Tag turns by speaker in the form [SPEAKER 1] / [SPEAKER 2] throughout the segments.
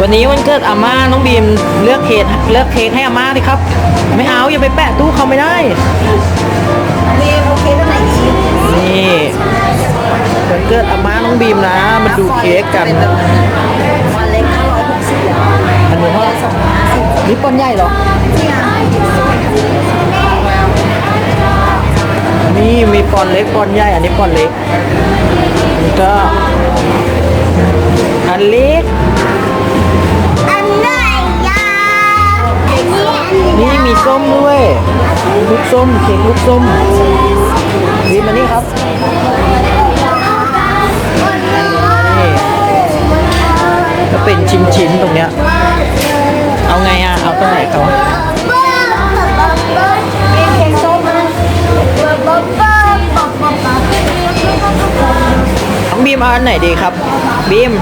[SPEAKER 1] วันนี้วันเกิดอาม่าน้องบีมเลือกเค้กเลือกเค้กให้อาม่าดิครับ ไม่เอาอย่าไปแปะตู้เขาไม่ได้
[SPEAKER 2] มีโอเคตัวไหนชิม
[SPEAKER 1] นี่วันเกิดอาม่าน้องบีมนะมาดูเค้กกัน
[SPEAKER 2] วันเล็กห้าร้อยหกสิบ
[SPEAKER 1] อันนี้เท่าไหร่นี่ปอนใหญ่หรอนี่มีปอนเล็กปอนใหญ่อันนี้ปอนเล็กนี่ก็ เล็ก
[SPEAKER 2] อันไหนยาอันนี้อันนี้
[SPEAKER 1] นี่มีส้มด้วยลูกส้มเค้กลูกส้มบีมมานี่ครับนี่ก็เป็นชิ้นๆตรงเนี้ยเอาไงอะเอาตัวไหนเขา
[SPEAKER 2] เป็นเค้กส้มนะบ๊อบบ๊อบบ๊อบบ๊อบบ๊อบบ๊อบ
[SPEAKER 1] น้องบีมเอาอันไหนดีครับบีม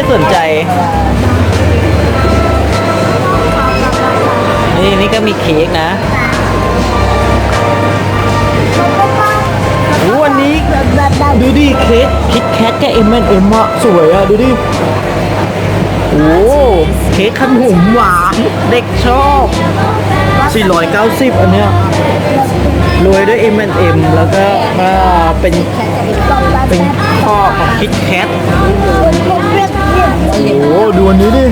[SPEAKER 1] ไม่สนใจ นี่นี่ก็มีเค้กนะวันนี้ดูดิเค้กคิดแคทกับเอ็มแอนเอ็มอะสวยอะดูดิโอ้เค้กขนมหวานเด็กชอบ 490 อันเนี้ยโรยด้วย M&M แล้วก็มาเป็นเป็นข้อของคิดแคท โอ้โหดูอันนี้ดิ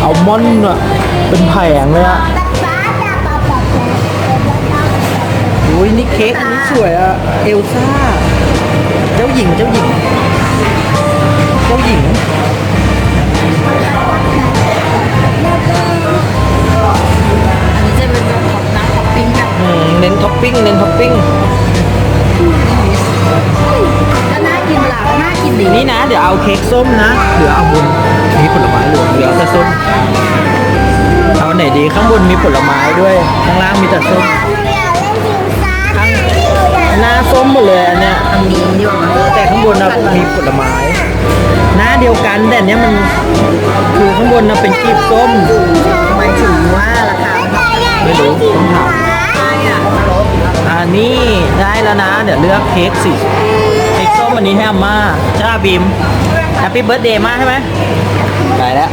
[SPEAKER 1] เอามอนด์อะเป็นแผงเลยอะโอ้ยนี่เค้กอันนี้สวยอะเอลซ่า เจ้าหญิงเจ้าหญิง เจ้าหญิง
[SPEAKER 2] อันนี้จะเป็นแบบของน้ำของปิ้งแบบ
[SPEAKER 1] อืมเน้นท็อปปิ้งเน้นท็อปปิ้ง
[SPEAKER 2] กน่ากินดี
[SPEAKER 1] นี่นะ เดี๋ยวเอาเค้กส้มนะเหลือเอาบนมีผลไม้เหลือเหลือแต่ส้มเอาไหนดีข้างบนมีผลไม้ด้วยข้างล่างมีแต่ส้มข้างหน้าส้มหมดเลยอันเนี้ย
[SPEAKER 2] ทำนี้ดีกว่ามั้ย
[SPEAKER 1] แต่ข้างบนนะมีผลไม้ หน้าเดียวกันแต่เนี้ยมันคือข้างบนนะเป็นกลีบส้ม
[SPEAKER 2] หมายถึงว่าราคา
[SPEAKER 1] ไม่รู้ต้องถาม
[SPEAKER 2] อะ
[SPEAKER 1] อ่านี่ได้แล้วนะ เดี๋ยวเลือกเค้กสิ วันนี้ให้อาม่าจ้าบีมแฮปปี้เบิร์ดเดย์มาใช่ไหมได้แล้ว